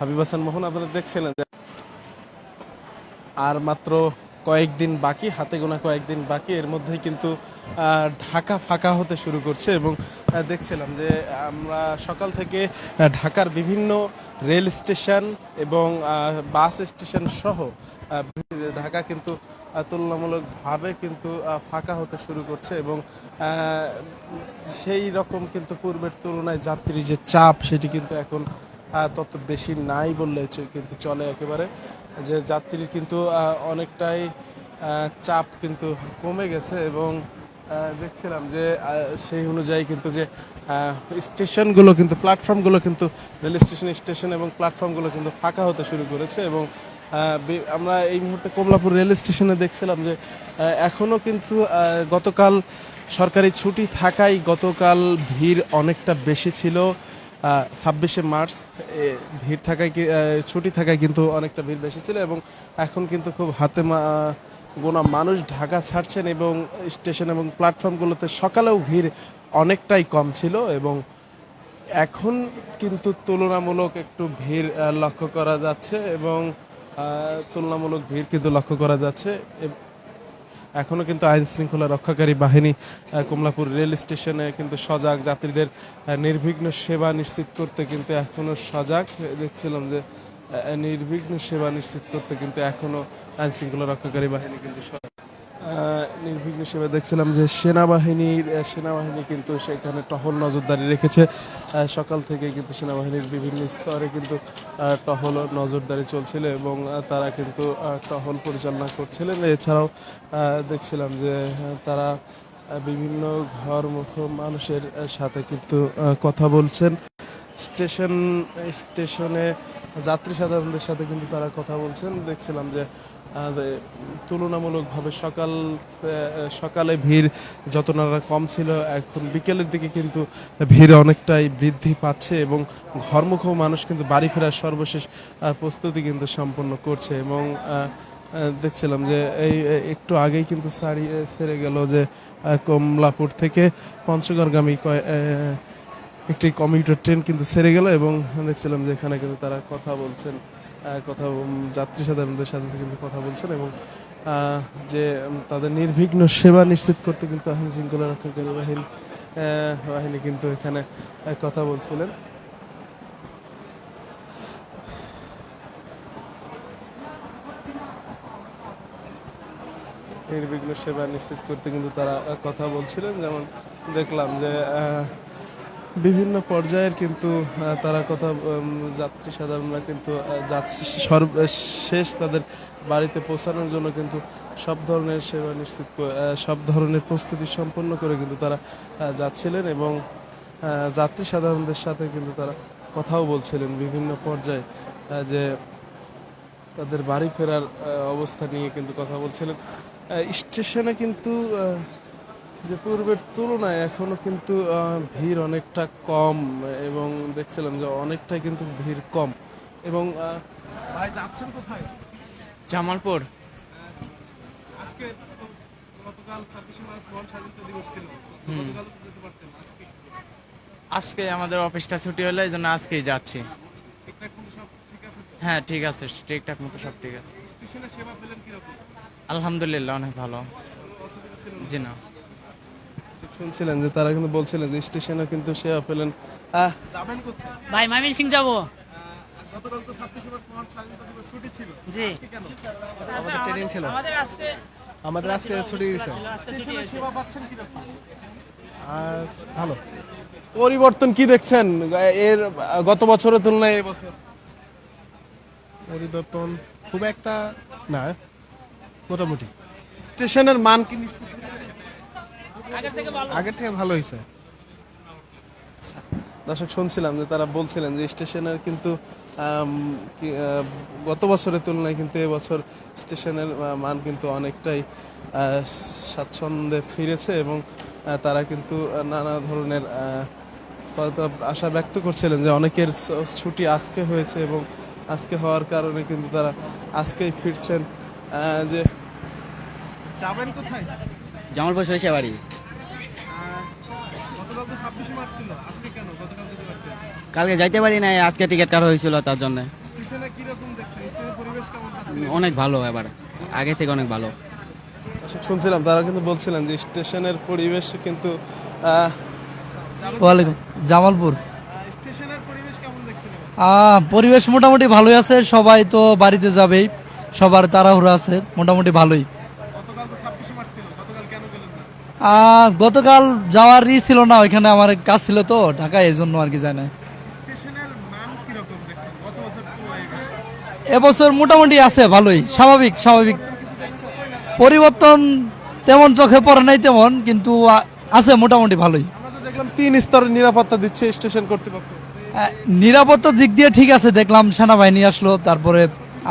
হাবিব হাসান মোহন, আপনারা দেখছিলেন যে আর মাত্র কয়েকদিন বাকি, হাতে গোনা কয়েকদিন বাকি, এর মধ্যেই কিন্তু ঢাকা ফাঁকা হতে শুরু করছে এবং দেখছিলাম যে আমরা সকাল থেকে ঢাকার বিভিন্ন রেল স্টেশন এবং বাস স্টেশন সহ ঢাকা কিন্তু তুলনামূলকভাবে কিন্তু ফাঁকা হতে শুরু করছে এবং সেই রকম কিন্তু পূর্বের তুলনায় যাত্রী যে চাপ, সেটি কিন্তু এখন তত বেশি নাই বললে কিন্তু চলে একেবারে। যে যাত্রীর কিন্তু অনেকটাই চাপ কিন্তু কমে গেছে এবং দেখছিলাম যে সেই অনুযায়ী কিন্তু যে স্টেশনগুলো কিন্তু, প্ল্যাটফর্মগুলো কিন্তু, রেল স্টেশন স্টেশন এবং প্ল্যাটফর্মগুলো কিন্তু ফাঁকা হতে শুরু করেছে এবং আমরা এই মুহূর্তে কমলাপুর রেল স্টেশনে দেখছিলাম যে এখনও কিন্তু গতকাল সরকারি ছুটি থাকায় গতকাল ভিড় অনেকটা বেশি ছিল। ছাব্বিশে মার্চ ভিড় থাকায় ছুটি থাকায় কিন্তু অনেকটা ভিড় বেশি ছিল এবং এখন কিন্তু খুব হাতে গোনা মানুষ ঢাকা ছাড়ছেন এবং স্টেশন এবং প্ল্যাটফর্মগুলোতে সকালেও ভিড় অনেকটাই কম ছিল এবং এখন কিন্তু তুলনামূলক একটু ভিড় লক্ষ্য করা যাচ্ছে এবং তুলনামূলক ভিড় কিন্তু লক্ষ্য করা যাচ্ছে। এব- এখনও কিন্তু আইন শৃঙ্খলা রক্ষাকারী বাহিনী কমলাপুর রেল স্টেশনে কিন্তু সজাগ যাত্রীদের নির্বিঘ্ন সেবা নিশ্চিত করতে কিন্তু এখনও সজাগ। দেখছিলাম যে নির্বিঘ্ন সেবা নিশ্চিত করতে কিন্তু এখনও আইন শৃঙ্খলা রক্ষাকারী বাহিনী কিন্তু নির্বিঘ্ন সেবা দেখছিলাম যে সেনাবাহিনীর সেনাবাহিনী কিন্তু সেখানে টহল নজরদারি রেখেছে। সকাল থেকে কিন্তু সেনাবাহিনীর বিভিন্ন স্তরে কিন্তু টহল নজরদারি চলছিল এবং তারা কিন্তু টহল পরিচালনা করছিলেন। এছাড়াও দেখছিলাম যে তারা বিভিন্ন ঘরমুখ মানুষের সাথে কিন্তু কথা বলছেন। স্টেশন, স্টেশনে যাত্রী সাধারণদের সাথে কিন্তু তারা কথা বলছেন। দেখছিলাম যে তুলনামূলকভাবে সকাল সকালে ভিড় যত কম ছিল, এখন বিকেলের দিকে কিন্তু ভিড় অনেকটাই বৃদ্ধি পাচ্ছে এবং ঘরমুখ মানুষ কিন্তু বাড়ি ফেরার সর্বশেষ প্রস্তুতি কিন্তু সম্পন্ন করছে এবং দেখছিলাম যে এই একটু আগেই কিন্তু সারিয়ে সেরে গেল যে কমলাপুর থেকে পঞ্চগড়গামী একটি কমিউটার ট্রেন কিন্তু সেরে গেল এবং দেখছিলাম যে এখানে কিন্তু তারা কথা বলছেন। কথা যাত্রী সাধারণদের সাথে কিন্তু কথা বলছেন এবং যে তাদের নির্বিঘ্ন সেবা নিশ্চিত করতে কিন্তু আইন শৃঙ্খলা রক্ষাকারী বাহিনী বাহিনী কিন্তু এখানে কথা বলছিলেন। নির্বিঘ্ন সেবা নিশ্চিত করতে কিন্তু তারা কথা বলছিলেন। যেমন দেখলাম যে বিভিন্ন পর্যায়ের কিন্তু তারা কথা যাত্রী সাধারণরা কিন্তু শেষ তাদের বাড়িতে পৌঁছানোর জন্য কিন্তু সব ধরনের সেবা নিশ্চিত সব ধরনের প্রস্তুতি সম্পন্ন করে কিন্তু তারা যাচ্ছিলেন এবং যাত্রী সাধারণদের সাথে কিন্তু তারা কথাও বলছিলেন বিভিন্ন পর্যায়ে যে তাদের বাড়ি ফেরার অবস্থা নিয়ে কিন্তু কথা বলছিলেন। স্টেশনে কিন্তু যে পূর্বের তুলনায় এখনও কিন্তু ভিড় অনেকটা কম এবং দেখছিলাম যে অনেকটাই কিন্তু ভিড় কম। এবং ভাই যাচ্ছেন কোথায়? জামালপুর। আজকে গতকাল ছাব্বিশে মার্চ মহান স্বাধীনতা দিবস ছিল। গতকাল যেতে পারতেন। আজকে? আজকে আমাদের অফিসটা ছুটি হলো এই জন্য আজকেই যাচ্ছি। ঠিকঠাক ঠিক আছে হ্যাঁ ঠিক আছে ঠিকঠাক মতো সব ঠিক আছে। আলহামদুলিল্লাহ অনেক ভালো। জি না। শুনছিলেন যে তারা কিন্তু বলছিলেন যে স্টেশনে কিন্তু সেবা পেলেন আহ যাবেন কোথায়? ভাই মামিন সিং যাব গতকাল তো ছাব্বিশে মার্চ মহান স্বাধীনতা দিবস ছুটি ছিল। জি। কেন? আমাদের ট্রেনিং ছিল। আমাদের আজকে আমাদের আজকে ছুটি দিয়েছে স্টেশনে সেবা পাচ্ছেন কীরকম আর ভালো। পরিবর্তন কি দেখছেন? এর গত বছরের তুলনায় এবছর পরিবর্তন খুব একটা না মোটামুটি। স্টেশনের মান কি নিশ্চিত? আগের থেকে ভালো। আগের থেকে ভালো হয়েছে দর্শক শুনছিলাম যে তারা বলছিলেন যে স্টেশনের কিন্তু কি, গত বছরের তুলনায় কিন্তু এবছর স্টেশনের মান কিন্তু অনেকটাই স্বাচ্ছন্দ্যে ফিরেছে এবং তারা কিন্তু নানা ধরনের আশা ব্যক্ত করছিলেন যে অনেকের ছুটি আজকে হয়েছে এবং আজকে হওয়ার কারণে কিন্তু তারা আজকেই ফিরছেন। যে যাবেন কোথায়? জামালপুর সরিষা বাড়ি কালকে যাইতে পারি নাই আজকে টিকিট কাটা হয়েছিল তার জন্য। অনেক ভালো এবার আগে থেকে অনেক ভালো। শুনছিলাম তারা কিন্তু বলছিলেন যে স্টেশনের পরিবেশ কিন্তু আহ, ওয়ালাইকুম। জামালপুর। পরিবেশ কেমন দেখছেন? এবার? আহ, পরিবেশ মোটামুটি ভালোই আছে সবাই তো বাড়িতে যাবেই সবার তাড়াহুড়ো আছে মোটামুটি ভালোই। গতকাল তো ছাব্বিশে গতকাল কেন গেলেন গতকাল যাওয়ারই ছিল না ওইখানে আমার কাজ ছিল তো ঢাকায় এই জন্য আর কি যায় না স্টেশনের মান কীরকম দেখছেন গত বছর তুলনায় এবার? এবছর মোটামুটি আছে ভালোই। স্বাভাবিক স্বাভাবিক। পরিবর্তন তেমন চোখে পড়ে নাই তেমন কিন্তু আছে মোটামুটি ভালোই। দেখলাম তিন স্তরের নিরাপত্তা দিচ্ছে স্টেশন কর্তৃপক্ষ। নিরাপত্তার দিক দিয়ে ঠিক আছে দেখলাম সেনাবাহিনী আসলো তারপরে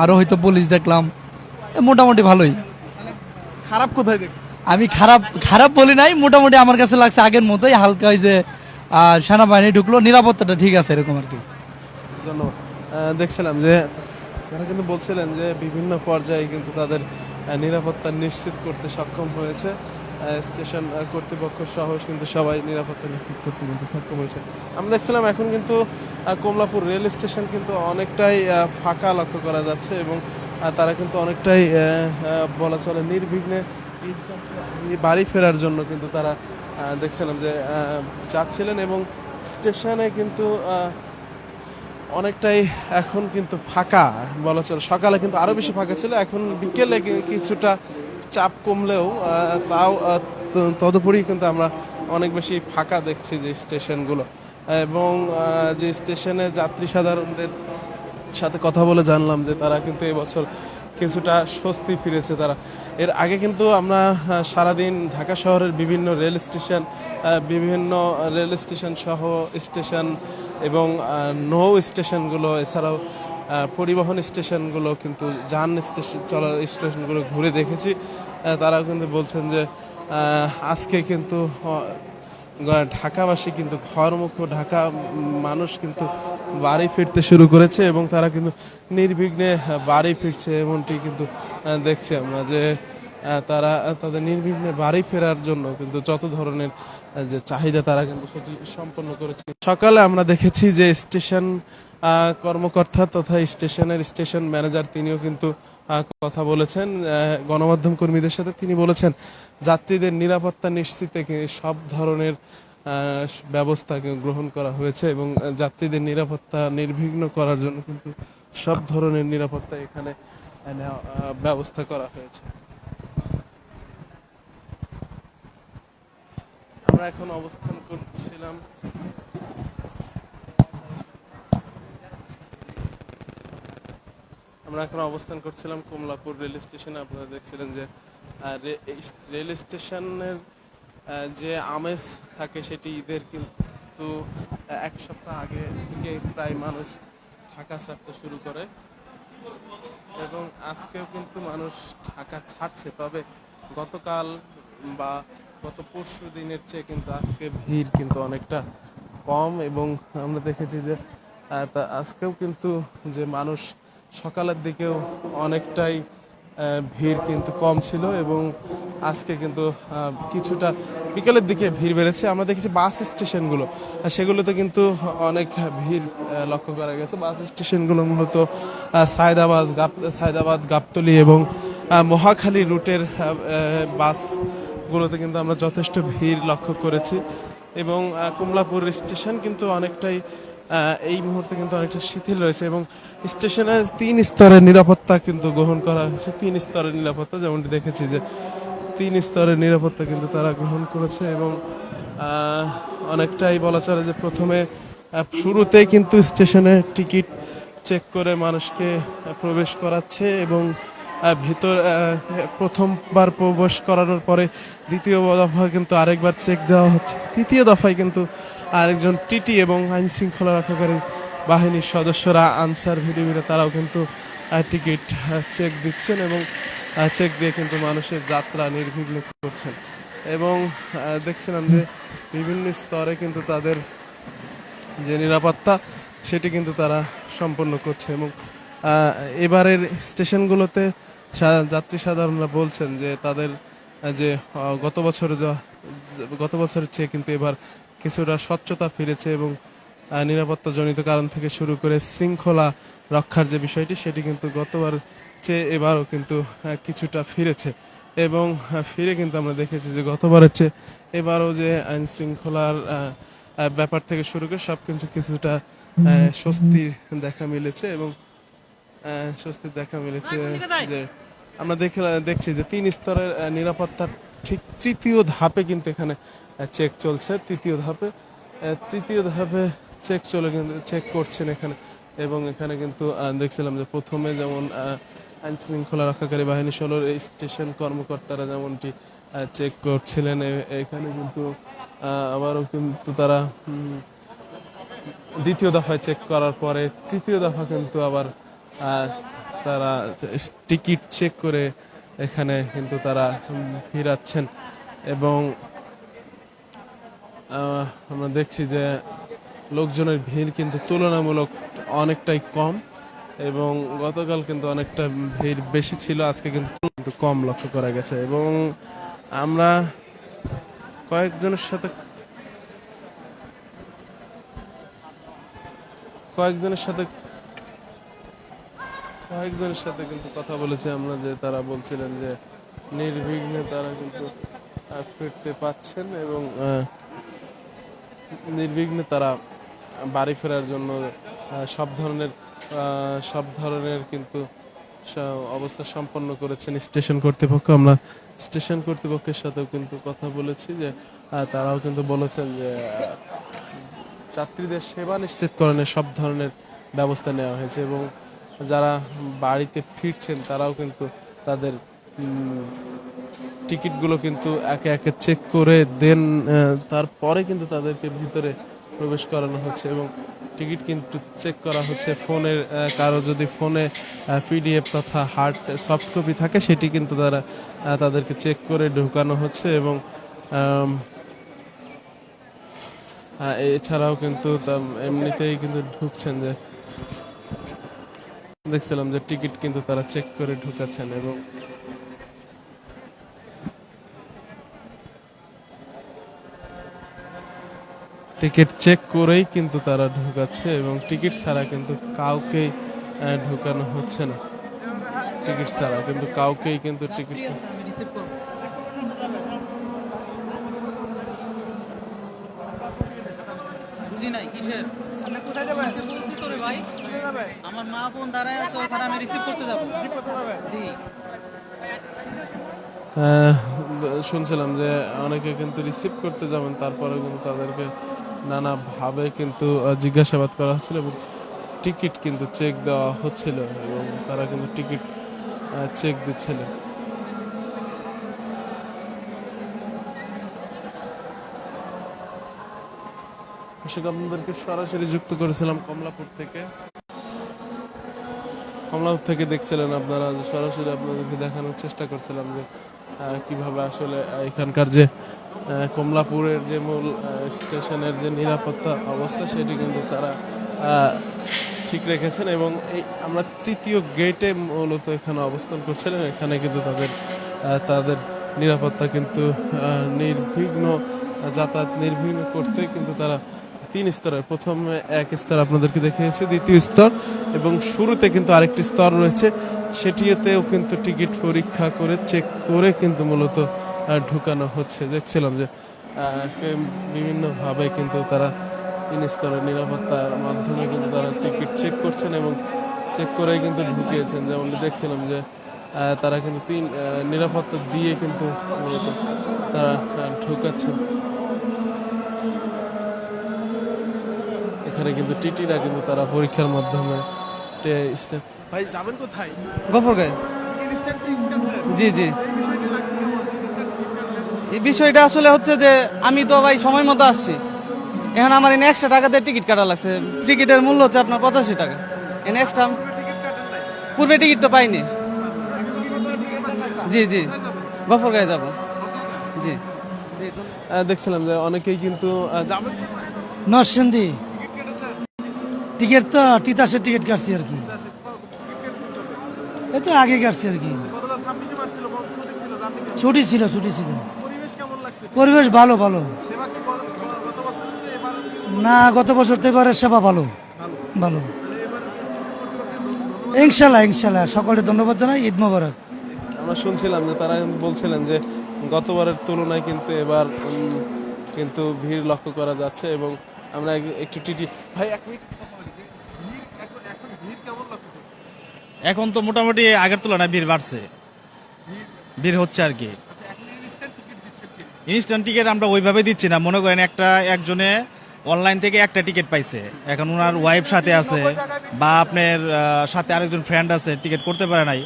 আরও হয়তো পুলিশ দেখলাম। মোটামুটি ভালোই। খারাপ কোথায় দেখ আমি খারাপ খারাপ বলি নাই মোটামুটি আমার কাছে লাগছে আগের মতোই হালকা ওই যে সেনাবাহিনী ঢুকলো নিরাপত্তাটা ঠিক আছে এরকম আর কি। ধন্যবাদ। দেখছিলাম যে তারা কিন্তু বলছিলেন যে বিভিন্ন পর্যায়ে কিন্তু তাদের নিরাপত্তা নিশ্চিত করতে সক্ষম হয়েছে। স্টেশন কর্তৃপক্ষ সহ কিন্তু সবাই নিরাপত্তা নিশ্চিত করতে কিন্তু সক্ষম হয়েছে। আমরা দেখছিলাম এখন কিন্তু কমলাপুর রেল স্টেশন কিন্তু অনেকটাই ফাঁকা লক্ষ্য করা যাচ্ছে এবং তারা কিন্তু অনেকটাই বলা চলে নির্বিঘ্নে বাড়ি ফেরার জন্য কিন্তু তারা দেখছিলাম যে আহ, যাচ্ছিলেন এবং স্টেশনে কিন্তু অনেকটাই এখন কিন্তু ফাঁকা, বলা চলে। সকালে কিন্তু আরও বেশি ফাঁকা ছিল, এখন বিকেলে কিছুটা চাপ কমলেও তাও তদুপরি কিন্তু আমরা অনেক বেশি ফাঁকা দেখছি যে স্টেশনগুলো। এবং যে স্টেশনে যাত্রী সাধারণদের সাথে কথা বলে জানলাম যে তারা কিন্তু এবছর কিছুটা স্বস্তি ফিরেছে তারা। এর আগে কিন্তু আমরা সারাদিন ঢাকা শহরের বিভিন্ন রেল স্টেশন বিভিন্ন রেল স্টেশন সহ স্টেশন এবং নৌ স্টেশনগুলো, এছাড়াও পরিবহন স্টেশনগুলো, কিন্তু যান স্টেশন চলার স্টেশনগুলো ঘুরে দেখেছি। তারাও কিন্তু বলছেন যে আজকে কিন্তু ঢাকাবাসী কিন্তু ঘরমুখ, ঢাকা মানুষ কিন্তু বাড়ি ফিরতে শুরু করেছে এবং তারা কিন্তু নির্বিঘ্নে বাড়ি ফিরছে এমনটি কিন্তু দেখছি আমরা যে তারা, তাদের নির্বিঘ্নে বাড়ি ফেরার জন্য কিন্তু যত ধরনের যে চাহিদা তারা কিন্তু সেটি সম্পন্ন করেছে। সকালে আমরা দেখেছি যে স্টেশন কর্মকর্তা তথা স্টেশনের স্টেশন ম্যানেজার তিনিও কিন্তু কথা বলেছেন। গণমাধ্যম কর্মীদের সাথে তিনি বলেছেন, যাত্রীদের নিরাপত্তা নিশ্চিতে সব ধরনের ব্যবস্থা গ্রহণ করা হয়েছে এবং যাত্রীদের নিরাপত্তা নির্বিঘ্ন করার জন্য কিন্তু সব ধরনের নিরাপত্তা এখানে ব্যবস্থা করা হয়েছে। আমরা এখন অবস্থান করছিলাম। আমরা এখন অবস্থান করছিলাম কমলাপুর রেল স্টেশনে। আপনারা দেখছিলেন যে রেল স্টেশনের যে আমেজ থাকে সেটি ঈদের কিন্তু এক সপ্তাহ আগে থেকে প্রায় মানুষ ঢাকা ছাড়তে শুরু করে। এবং আজকেও কিন্তু মানুষ ঢাকা ছাড়ছে। তবে গতকাল বা গত পরশু দিনের চেয়ে কিন্তু আজকে ভিড় কিন্তু অনেকটা কম এবং আমরা দেখেছি যে তা আজকেও কিন্তু যে মানুষ সকালের দিকেও অনেকটাই ভিড় কিন্তু কম ছিল এবং আজকে কিন্তু কিছুটা বিকেলের দিকে ভিড় বেড়েছে। আমরা দেখেছি বাস স্টেশনগুলো সেগুলোতে কিন্তু অনেক ভিড় লক্ষ্য করা গেছে। বাস স্টেশনগুলো মূলত সায়দাবাদ সায়দাবাদ গাবতলি এবং মহাখালী রুটের আহ, বাসগুলোতে কিন্তু আমরা যথেষ্ট ভিড় লক্ষ্য করেছি এবং কমলাপুর স্টেশন কিন্তু অনেকটাই এই মুহূর্তে কিন্তু অনেকটা শিথিল রয়েছে এবং স্টেশনে তিন স্তরের নিরাপত্তা কিন্তু গ্রহণ করা হয়েছে, তিন স্তরের নিরাপত্তা যেমনটি দেখেছি যে তিন স্তরের নিরাপত্তা কিন্তু তারা গ্রহণ করেছে এবং অনেকটাই বলা চলে যে প্রথমে শুরুতেই কিন্তু স্টেশনে টিকিট চেক করে মানুষকে প্রবেশ করাচ্ছে এবং ভিতর প্রথমবার প্রবেশ করানোর পরে দ্বিতীয় দফায় কিন্তু আরেকবার চেক দেওয়া হচ্ছে। তৃতীয় দফায় কিন্তু আরেকজন টিটি এবং আইন শৃঙ্খলা রক্ষাকারী বাহিনীর সদস্যরা আনসার ভিডিওরা তারাও কিন্তু টিকিট চেক দিচ্ছেন এবং চেক দিয়ে কিন্তু মানুষের যাত্রা নির্বিঘ্ন করছেন। এবং দেখছিলাম যে বিভিন্ন স্তরে কিন্তু তাদের যে নিরাপত্তা, সেটি কিন্তু তারা সম্পন্ন করছে এবং এবারের স্টেশনগুলোতে যাত্রী সাধারণরা বলছেন যে তাদের যে গত বছর গত বছরের চেয়ে কিন্তু এবার কিছুটা স্বচ্ছতা ফিরেছে এবং নিরাপত্তাজনিত কারণ থেকে শুরু করে শৃঙ্খলা রক্ষার যে বিষয়টি সেটি কিন্তু গতবার চেয়ে এবারও কিন্তু কিছুটা ফিরেছে। এবং ফিরে কিন্তু আমরা দেখেছি যে গতবারের চেয়ে এবারও যে আইন শৃঙ্খলার ব্যাপার থেকে শুরু করে সব কিছু কিছুটা স্বস্তির দেখা মিলেছে এবং স্বস্তির দেখা মিলেছে যে আমরা দেখে দেখছি যে তিন স্তরের নিরাপত্তার ঠিক তৃতীয় ধাপে কিন্তু এখানে চেক চলছে তৃতীয় ধাপে তৃতীয় ধাপে চেক চলে কিন্তু চেক করছেন এখানে। এবং এখানে কিন্তু দেখছিলাম যে প্রথমে যেমন আইন শৃঙ্খলা রক্ষাকারী বাহিনী সহ স্টেশন কর্মকর্তারা যেমনটি চেক করছিলেন এখানে কিন্তু আবারও কিন্তু তারা দ্বিতীয় দফায় চেক করার পরে তৃতীয় দফা কিন্তু আবার তারা টিকিট চেক করে এখানে কিন্তু তারা ফিরাচ্ছেন। এবং আমরা দেখছি যে লোকজনের ভিড় কিন্তু তুলনামূলক অনেকটাই কম এবং গতকাল কিন্তু অনেকটা ভিড় বেশি ছিল, আজকে কিন্তু একটু কম লক্ষ্য করা গেছে। এবং আমরা কয়েকজনের সাথে কয়েকজনের সাথে কয়েকজনের সাথে কিন্তু কথা বলেছি আমরা যে তারা বলছিলেন যে নির্বিঘ্নে তারা কিন্তু ফিরতে পাচ্ছেন এবং নির্বিঘ্নে তারা বাড়ি ফেরার জন্য সব ধরনের সব ধরনের কিন্তু অবস্থা সম্পন্ন করেছেন স্টেশন কর্তৃপক্ষ। আমরা স্টেশন কর্তৃপক্ষের সাথেও কিন্তু কথা বলেছি যে তারাও কিন্তু বলেছেন যে যাত্রীদের সেবা নিশ্চিতকরণের সব ধরনের ব্যবস্থা নেওয়া হয়েছে এবং যারা বাড়িতে ফিরছেন, তারাও কিন্তু তাদের টিকিটগুলো কিন্তু একে একে চেক করে দেন তারপরে কিন্তু তাদেরকে ভিতরে প্রবেশ করানো হচ্ছে এবং টিকিট কিন্তু চেক করা হচ্ছে। ফোনের কারও যদি ফোনে পিডিএফ তথা হার্ড সফট কপি থাকে, সেটি কিন্তু তারা তাদেরকে চেক করে ঢুকানো হচ্ছে এবং এছাড়াও কিন্তু এমনিতেই কিন্তু ঢুকছেন যে দেখছিলাম যে টিকিট কিন্তু তারা চেক করে ঢুকাচ্ছেন এবং টিকিট চেক করেই কিন্তু তারা ঢুকাচ্ছে এবং টিকিট ছাড়া কিন্তু কাউকেই আহ, ঢুকানো হচ্ছে না। টিকিট ছাড়া কিন্তু কাউকেই কিন্তু টিকিট বুঝি নাই কিসের? কোথায় যাবে? বলছি ভাই আমার মা বোন দাঁড়ায় আছে ওখানে আমি রিসিভ করতে যাব। রিসিভ করতে যাবে? জি। শুনছিলাম যে অনেকে কিন্তু রিসিভ করতে যাবেন তারপরে কিন্তু তাদেরকে নানাভাবে কিন্তু জিজ্ঞাসাবাদ করা হচ্ছিল এবং টিকিট কিন্তু চেক দেওয়া হচ্ছিল এবং তারা কিন্তু টিকিট চেক দিচ্ছিল। আপনাদেরকে সরাসরি যুক্ত করেছিলাম কমলাপুর থেকে। কমলাপুর থেকে দেখছিলেন আপনারা, যে সরাসরি আপনাদেরকে দেখানোর চেষ্টা করছিলাম যে কীভাবে আসলে এখানকার যে কমলাপুরের যে মূল স্টেশনের যে নিরাপত্তা অবস্থা, সেটি কিন্তু তারা ঠিক রেখেছেন এবং এই আমরা তৃতীয় গেটে মূলত এখানে অবস্থান করছিলাম। এখানে কিন্তু তাদের তাদের নিরাপত্তা কিন্তু নির্বিঘ্ন, যাতায়াত নির্বিঘ্ন করতে কিন্তু তারা তিন স্তরের। প্রথমে এক স্তর আপনাদেরকে দেখিয়েছি, দ্বিতীয় স্তর, এবং শুরুতে কিন্তু আরেকটি স্তর রয়েছে। সেটিতেও কিন্তু টিকিট পরীক্ষা করে, চেক করে কিন্তু মূলত ঢুকানো হচ্ছে। দেখছিলাম যে বিভিন্নভাবে কিন্তু তারা তিন স্তরের নিরাপত্তার মাধ্যমে কিন্তু তারা টিকিট চেক করছেন এবং চেক করেই কিন্তু ঢুকিয়েছেন। যেমন দেখছিলাম যে তারা কিন্তু তিন নিরাপত্তা দিয়ে কিন্তু মূলত তারা ঢুকাচ্ছেন। এখানে কিন্তু টিটিরা কিন্তু তারা পরীক্ষার মাধ্যমে টে- স্টে- ভাই যাবেন কোথায়? গফরগাঁয় জি জি। এই বিষয়টা আসলে হচ্ছে যে আমি তো ভাই সময় মতো আসছি। এখন আমার এনে একশো টাকা দিয়ে টিকিট কাটা লাগছে। টিকিটের মূল্য হচ্ছে আপনার পঁচাশি টাকা। এনে এক্সট্রা পূর্বে টিকিট তো পাইনি। জি জি। গফরগাঁয়ে যাব। জি। দেখছিলাম যে অনেকেই কিন্তু নরসিংদী। টিকিট তো, তিতাসের টিকিট কাটছি আর কি। এই তো আগে কাটছি আর কি। ছুটি ছিল ছুটি ছিল। পরিবেশ ভালো ভালো। না, গত বছর তো এবারে সেবা ভালো ভালো। ইনশাল্লাহ ইনশাল্লাহ। সকলে ধন্যবাদ জানাই, ঈদ মোবারক। আমরা শুনছিলাম যে তারা বলছিলেন যে গতবারের তুলনায় কিন্তু এবার কিন্তু ভিড় লক্ষ্য করা যাচ্ছে এবং আমরা এক- একটু টিটি ভাই, এক মিনিট। এখন তো মোটামুটি আগের তুলনায় ভিড় বাড়ছে। ভিড় হচ্ছে আর কি। ইনস্ট্যান্ট টিকিট আমরা ওইভাবে দিচ্ছি না। মনে করেন একটা, একজনে অনলাইন থেকে একটা টিকিট পাইছে। এখন ওনার ওয়াইফ সাথে আছে বা আপনার সাথে আরেকজন ফ্রেন্ড আছে টিকিট করতে পারে নাই।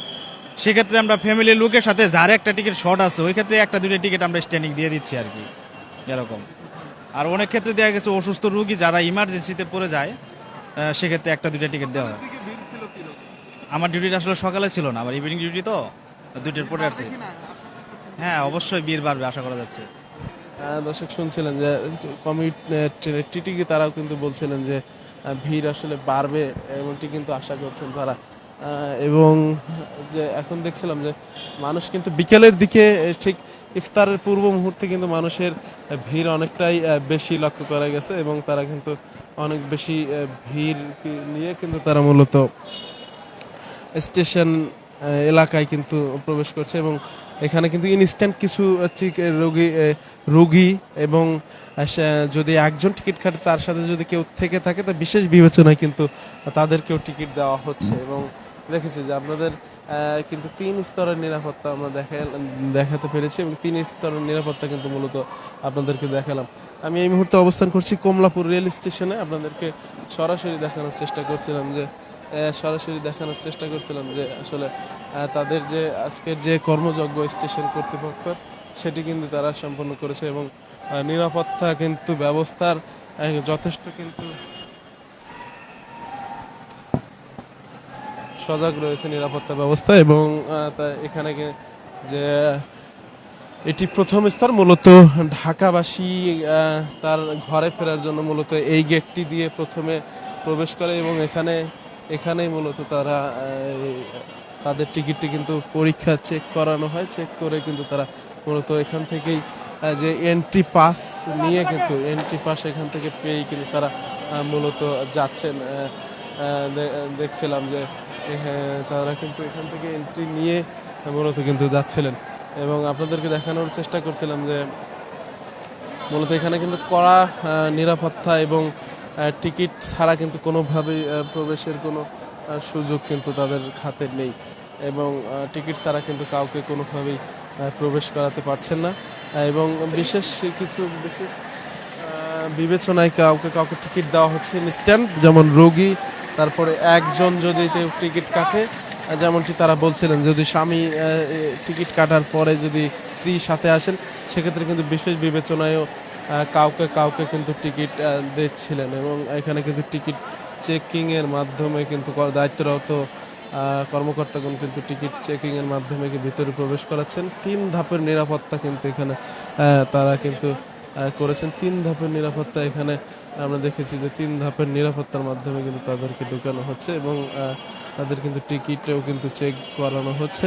সেক্ষেত্রে আমরা ফ্যামিলির লোকের সাথে যার একটা টিকিট শর্ট আছে, ওই ক্ষেত্রে একটা দুটো টিকিট আমরা স্ট্যান্ডিং দিয়ে দিচ্ছি আর কি। এরকম। আর অনেক ক্ষেত্রে দেখা গেছে অসুস্থ রোগী যারা ইমার্জেন্সিতে পড়ে যায় সেক্ষেত্রে একটা, দুইটা টিকিট দেওয়া হয়। আমার ডিউটিটা আসলে সকালে ছিল না আমার ইভিনিং ডিউটি তো দুইটার পরে আসছে। হ্যাঁ অবশ্যই বীর বাড়বে আশা করা যাচ্ছে। আহ, দর্শক শুনছিলেন যে কমিট টিটিকে তারাও কিন্তু বলছিলেন যে ভিড় আসলে বাড়বে এমনটি কিন্তু আশা করছেন তারা। এবং যে এখন দেখছিলাম যে মানুষ কিন্তু বিকেলের দিকে ঠিক ইফতারের পূর্ব মুহূর্তে কিন্তু মানুষের ভিড় অনেকটাই বেশি লক্ষ্য করা গেছে এবং তারা কিন্তু অনেক বেশি ভিড় নিয়ে কিন্তু তারা মূলত স্টেশন এলাকায় কিন্তু প্রবেশ করছে এবং এখানে কিন্তু ইনস্ট্যান্ট কিছু রোগী রোগী এবং যদি একজন টিকিট কাটে, তার সাথে যদি কেউ থেকে থাকে, তা বিশেষ বিবেচনায় কিন্তু তাদেরকেও টিকিট দেওয়া হচ্ছে এবং দেখেছি যে আপনাদের কিন্তু তিন স্তরের নিরাপত্তা আমরা দেখা, দেখাতে পেরেছি এবং তিন স্তরের নিরাপত্তা কিন্তু মূলত আপনাদেরকে দেখালাম। আমি এই মুহূর্তে অবস্থান করছি কমলাপুর রেল স্টেশনে। আপনাদেরকে সরাসরি দেখানোর চেষ্টা করছিলাম যে সরাসরি দেখানোর চেষ্টা করছিলাম যে আসলে তাদের যে আজকের যে কর্মযজ্ঞ স্টেশন কর্তৃপক্ষ, সেটি কিন্তু তারা সম্পন্ন করেছে এবং নিরাপত্তা কিন্তু ব্যবস্থার যথেষ্ট কিন্তু সজাগ রয়েছে নিরাপত্তা ব্যবস্থা এবং এখানে যে এটি প্রথম স্তর মূলত ঢাকাবাসী তার ঘরে ফেরার জন্য মূলত এই গেটটি দিয়ে প্রথমে প্রবেশ করে এবং এখানে এখানেই মূলত তারা তাদের টিকিটটি কিন্তু পরীক্ষা চেক করানো হয়, চেক করে কিন্তু তারা মূলত এখান থেকেই যে এন্ট্রি পাস নিয়ে কিন্তু এন্ট্রি পাস এখান থেকে পেয়েই কিন্তু তারা মূলত যাচ্ছেন। দেখছিলাম যে তারা কিন্তু এখান থেকে এন্ট্রি নিয়ে মূলত কিন্তু যাচ্ছিলেন। এবং আপনাদেরকে দেখানোর চেষ্টা করছিলাম যে, মূলত এখানে কিন্তু কড়া নিরাপত্তা এবং টিকিট ছাড়া কিন্তু কোনোভাবেই প্রবেশের কোনো সুযোগ কিন্তু তাদের হাতে নেই। এবং টিকিট ছাড়া কিন্তু কাউকে কোনোভাবেই প্রবেশ করাতে পারছেন না। এবং বিশেষ কিছু বিশেষ বিবেচনায় কাউকে কাউকে টিকিট দেওয়া হচ্ছে ইনস্ট্যান্ট, যেমন রোগী, তারপরে একজন যদি টিকিট কাটে যেমনটি তারা বলছিলেন, যদি স্বামী টিকিট কাটার পরে যদি স্ত্রী সাথে আসেন, সেক্ষেত্রে কিন্তু বিশেষ বিবেচনায়ও কাউকে কাউকে কিন্তু টিকিট দিচ্ছিলেন এবং এখানে কিন্তু টিকিট চেকিং এর মাধ্যমে কিন্তু দায়িত্বরত কর্মকর্তাগণ কিন্তু টিকিট চেকিং এর মাধ্যমে ভিতরে প্রবেশ করাচ্ছেন। তিন ধাপের নিরাপত্তা কিন্তু এখানে তারা কিন্তু করেছেন। তিন ধাপের নিরাপত্তা এখানে আমরা দেখেছি যে তিন ধাপের নিরাপত্তার মাধ্যমে কিন্তু তাদেরকে ঢুকানো হচ্ছে এবং তাদের কিন্তু টিকিটও কিন্তু চেক করানো হচ্ছে।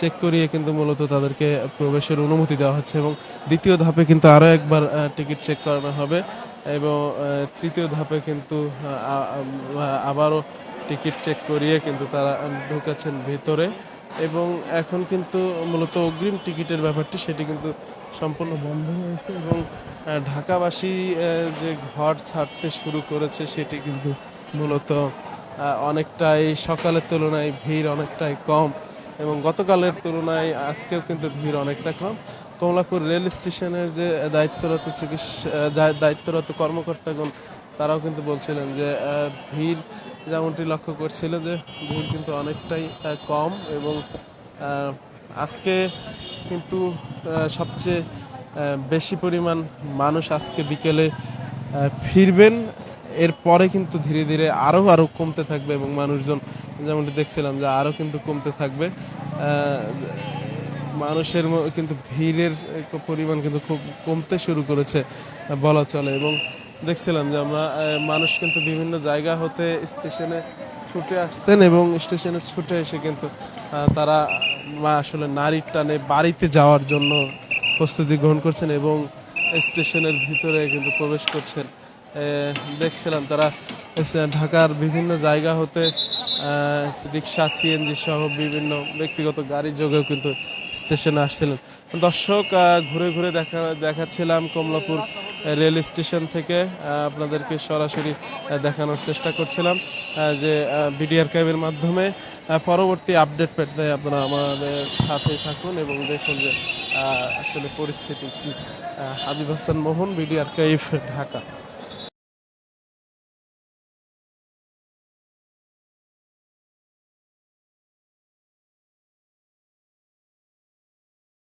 চেক করিয়ে কিন্তু মূলত তাদেরকে প্রবেশের অনুমতি দেওয়া হচ্ছে এবং দ্বিতীয় ধাপে কিন্তু আরও একবার টিকিট চেক করানো হবে এবং তৃতীয় ধাপে কিন্তু আবারও টিকিট চেক করিয়ে কিন্তু তারা ঢুকেছেন ভিতরে এবং এখন কিন্তু মূলত অগ্রিম টিকিটের ব্যাপারটি সেটি কিন্তু সম্পূর্ণ বন্ধ হয়েছে এবং ঢাকাবাসী যে ঘর ছাড়তে শুরু করেছে সেটি কিন্তু মূলত অনেকটাই সকালের তুলনায় ভিড় অনেকটাই কম। এবং গতকালের তুলনায় আজকেও কিন্তু ভিড় অনেকটা কম। কমলাপুর রেল স্টেশনের যে দায়িত্বরত চিকিৎসা দায়িত্বরত কর্মকর্তাগণ, তারাও কিন্তু বলছিলেন যে ভিড় যেমনটি লক্ষ্য করছিল যে, ভিড় কিন্তু অনেকটাই কম এবং আজকে কিন্তু সবচেয়ে বেশি পরিমাণ মানুষ আজকে বিকেলে ফিরবেন। এরপরে কিন্তু ধীরে ধীরে আরও আরও কমতে থাকবে এবং মানুষজন যেমনটি দেখছিলাম যে আরও কিন্তু কমতে থাকবে। মানুষের কিন্তু ভিড়ের পরিমাণ কিন্তু খুব কমতে শুরু করেছে, বলা চলে। এবং দেখছিলাম যে আমরা মানুষ কিন্তু বিভিন্ন জায়গা হতে স্টেশনে ছুটে আসতেন এবং স্টেশনে ছুটে এসে কিন্তু তারা আসলে নারীর টানে বাড়িতে যাওয়ার জন্য প্রস্তুতি গ্রহণ করছেন এবং স্টেশনের ভিতরে কিন্তু প্রবেশ করছেন। দেখছিলাম তারা ঢাকার বিভিন্ন জায়গা হতে রিক্সা সিএনজি সহ বিভিন্ন ব্যক্তিগত গাড়ি যোগেও কিন্তু স্টেশনে আসছিলেন। দর্শক ঘুরে ঘুরে দেখা, দেখাচ্ছিলাম কমলাপুর রেল স্টেশন থেকে। আপনাদেরকে সরাসরি দেখানোর চেষ্টা করছিলাম যে বিডিআর ক্যাবের মাধ্যমে পরবর্তী আপডেট পেতে আপনারা আমাদের সাথে থাকুন এবং দেখুন যে আসলে পরিস্থিতি কি। হাবিব হাসান মোহন বিডিআর কাইফ ঢাকা।